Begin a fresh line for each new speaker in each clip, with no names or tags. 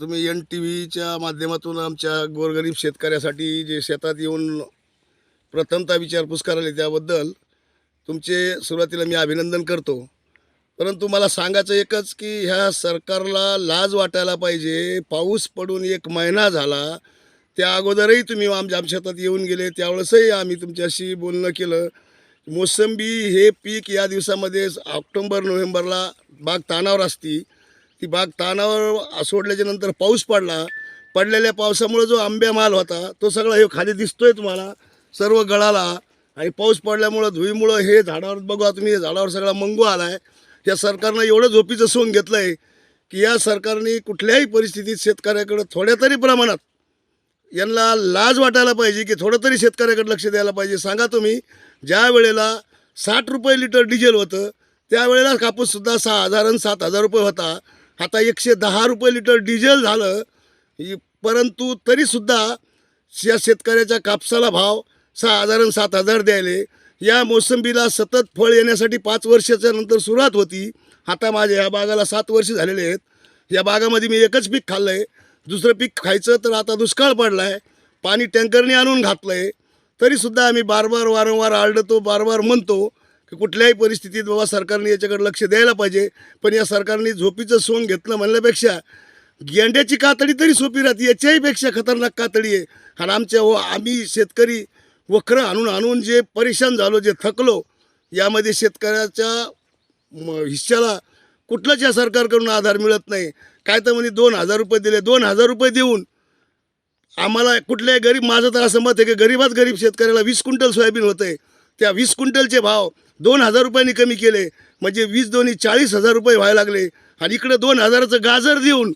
तुम्ही N T व्हीच्या माध्यमातून आमच्या गोरगरीब शेतकऱ्यासाठी जे शेतात येऊन प्रथमता विचारपूस करायला त्याबद्दल तुमचे सुरुवातीला मी अभिनंदन करतो. परंतु मला सांगायचं एकच की ह्या सरकारला लाज वाटायला पाहिजे. पाऊस पडून एक महिना झाला. त्या अगोदरही तुम्ही आमच्या आमच्या शेतात येऊन गेले. त्यावेळेसही आम्ही तुमच्याशी बोलणं केलं. मोसंबी हे पीक या दिवसामध्ये ऑक्टोंबर नोव्हेंबरला बाग तानावर असती. ती बाग तानावर सोडल्याच्या नंतर पाऊस पडला. पडलेल्या पावसामुळे जो आंब्या माल होता तो सगळा हे खाली दिसतोय तुम्हाला. सर्व गळाला. आणि पाऊस पडल्यामुळं धुईमुळं हे झाडावर बघा तुम्ही हे झाडावर सगळा मंगू आला आहे या सरकारनं एवढं झोपीचं सोन घेतलं आहे की या सरकारने कुठल्याही परिस्थितीत शेतकऱ्याकडं थोड्या तरी प्रमाणात यांना लाज वाटायला पाहिजे की थोडं तरी शेतकऱ्याकडे लक्ष द्यायला पाहिजे. सांगा तुम्ही ज्या वेळेला साठ रुपये लिटर डिझेल होतं त्यावेळेला कापूससुद्धा सहा हजार आणि सात हजार रुपये होता. आता एकशे दहा रुपये लिटर डिझेल झालं परंतु तरीसुद्धा या शेतकऱ्याच्या कापसाला भाव साधारण सात हजार द्यायले. या मोसंबीला सतत फळ येण्यासाठी पाच वर्षाच्या नंतर सुरुवात होती. आता माझ्या या बागाला सात वर्ष झालेले आहेत. या बागामध्ये मी एकच पीक खाल्लं आहे दुसरं पीक खायचं तर आता दुष्काळ पडला आहे पाणी टँकरने आणून घातलं आहे तरीसुद्धा आम्ही बार बार वारंवार आरडतो बार बार म्हणतो. की कुठल्याही परिस्थितीत बाबा सरकारने याच्याकडे लक्ष द्यायला पाहिजे. पण या सरकारने झोपीचं सोंग घेतलं म्हणल्यापेक्षा गेंड्याची कातडी तरी सोपी राहते याच्याहीपेक्षा खतरनाक कातडी आहे. आणि आमच्या हो आम्ही शेतकरी वखरं आणून आणून जे परेशान झालो जे थकलो यामध्ये शेतकऱ्याच्या म- हिश्श्याला कुठलंच या सरकारकडून आधार मिळत नाही. काय तर म्हणे दोन हजार रुपये दिले दोन हजार रुपये देऊन आम्हाला कुठल्याही गरीब माझं तर असं मत आहे की गरीबात गरीब शेतकऱ्याला वीस क्विंटल सोयाबीन होतं आहे त्या वीस क्विंटलचे भाव दोन हजार रुपयांनी कमी केले. म्हणजे वीस दोन्ही चाळीस हजार रुपये व्हायला लागले. आणि इकडं दोन हजाराचं गाजर देऊन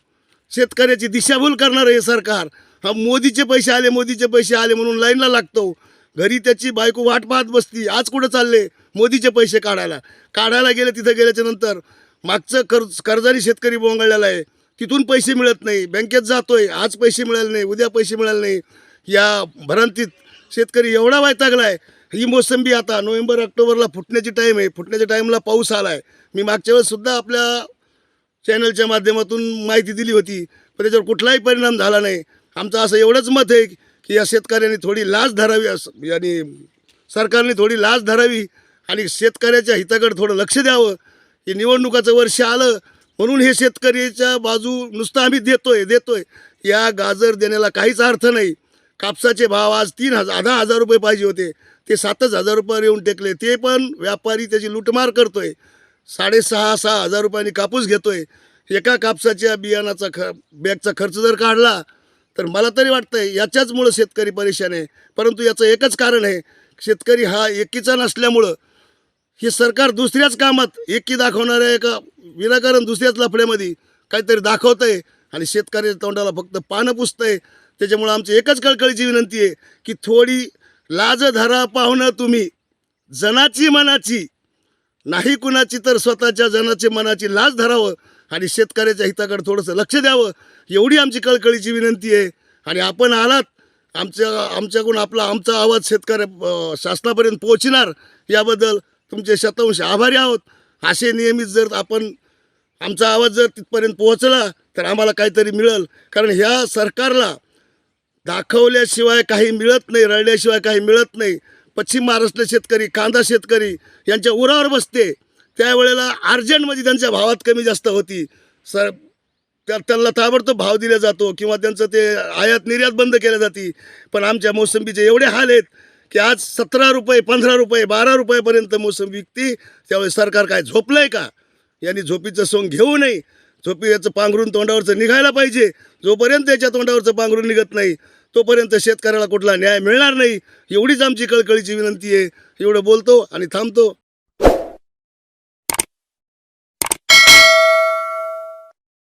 शेतकऱ्याची दिशाभूल करणारं हे सरकार. हा मोदीचे पैसे आले मोदीचे पैसे आले म्हणून लाईनला लागतो. घरी त्याची बायको वाट पाहत बसती. आज कुठं चालले? मोदीचे पैसे काढायला. काढायला गेले तिथं गेल्याच्यानंतर मागचं कर्ज कर्जाने शेतकरी बोंगळलेला आहे. तिथून पैसे मिळत नाही. बँकेत जातोय. आज पैसे मिळाले नाही. उद्या पैसे मिळाले नाही. या भ्रांतीत शेतकरी एवढा वैतागला आहे ही मोसंबी आता नोव्हेंबर ऑक्टोबरला फुटण्याची टाईम आहे. फुटण्याच्या टाईमला पाऊस आला आहे मी मागच्या वेळेससुद्धा आपल्या चॅनलच्या माध्यमातून माहिती दिली होती पण त्याच्यावर कुठलाही परिणाम झाला नाही. आमचं असं एवढंच मत आहे की या शेतकऱ्यांनी थोडी लाज धरावी असं आणि सरकारने थोडी लाज धरावी आणि शेतकऱ्याच्या हिताकडे थोडं लक्ष द्यावं. हे निवडणुकाचं वर्ष आलं म्हणून हे शेतकऱ्याच्या बाजू नुसतं आम्ही देतोय देतोय. या गाजर देण्याला काहीच अर्थ नाही. कापसाचे भाव आज तीन हजार दहा हजार रुपये पाहिजे होते. ते सातच हजार रुपयावर येऊन टेकले. ते पण व्यापारी त्याची लुटमार करतोय. साडेसहा सहा हजार रुपयांनी कापूस घेतोय. एका कापसाच्या बियाणाचा ख बॅगचा खर्च जर काढला तर मला तरी वाटतंय याच्याचमुळं शेतकरी परेशान आहे. परंतु याचं एकच कारण आहे शेतकरी हा एकीचा नसल्यामुळं हे सरकार दुसऱ्याच कामात एकी दाखवणाऱ्या एका विनाकारण दुसऱ्याच लफड्यामध्ये काहीतरी दाखवतंय आणि शेतकऱ्याच्या तोंडाला फक्त पानं पुसतंय. त्याच्यामुळं आमची एकच कळकळीची विनंती आहे की थोडी लाज धरा पाहुणं तुम्ही. जनाची मनाची. नाही कुणाची तर स्वतःच्या जनाची मनाची लाज धरावं आणि शेतकऱ्याच्या हिताकडे थोडंसं लक्ष द्यावं. एवढी आमची कळकळीची विनंती आहे. आणि आपण आलात आमच्या आमच्याकडून आपला आमचा आवाज शेतकऱ्या शासनापर्यंत पोहोचणार याबद्दल तुमचे शतांश आभारी आहोत. असे नियमित जर आपण आमचा आवाज जर तिथपर्यंत पोहोचला तर आम्हाला काहीतरी मिळेल. कारण ह्या सरकारला दाखवल्याशिवाय काही मिळत नाही रडल्याशिवाय काही मिळत नाही. पश्चिम महाराष्ट्र शेतकरी कांदा शेतकरी यांच्या उरावर बसते. त्यावेळेला अर्जंटमध्ये त्यांच्या भावात कमी जास्त होती. सर त्या त्यांना ताबडतोब भाव दिला जातो किंवा त्यांचं ते आयात निर्यात बंद केल्या जाते. पण आमच्या मोसंबीचे एवढे हाल आहेत की आज सतरा रुपये पंधरा रुपये बारा रुपयापर्यंत मोसंबी विकती. त्यावेळी सरकार काय झोपलं आहे का? यांनी झोपीचं सोंग घेऊ नये. झोपी याचं पांघरून तोंडावरचं निघायला पाहिजे. जोपर्यंत त्याच्या तोंडावरचं पांघरून निघत नाही तोपर्यंत शेतकऱ्याला कुठला न्याय मिळणार नाही. एवढीच आमची कळकळीची विनंती आहे. एवढं बोलतो आणि थांबतो.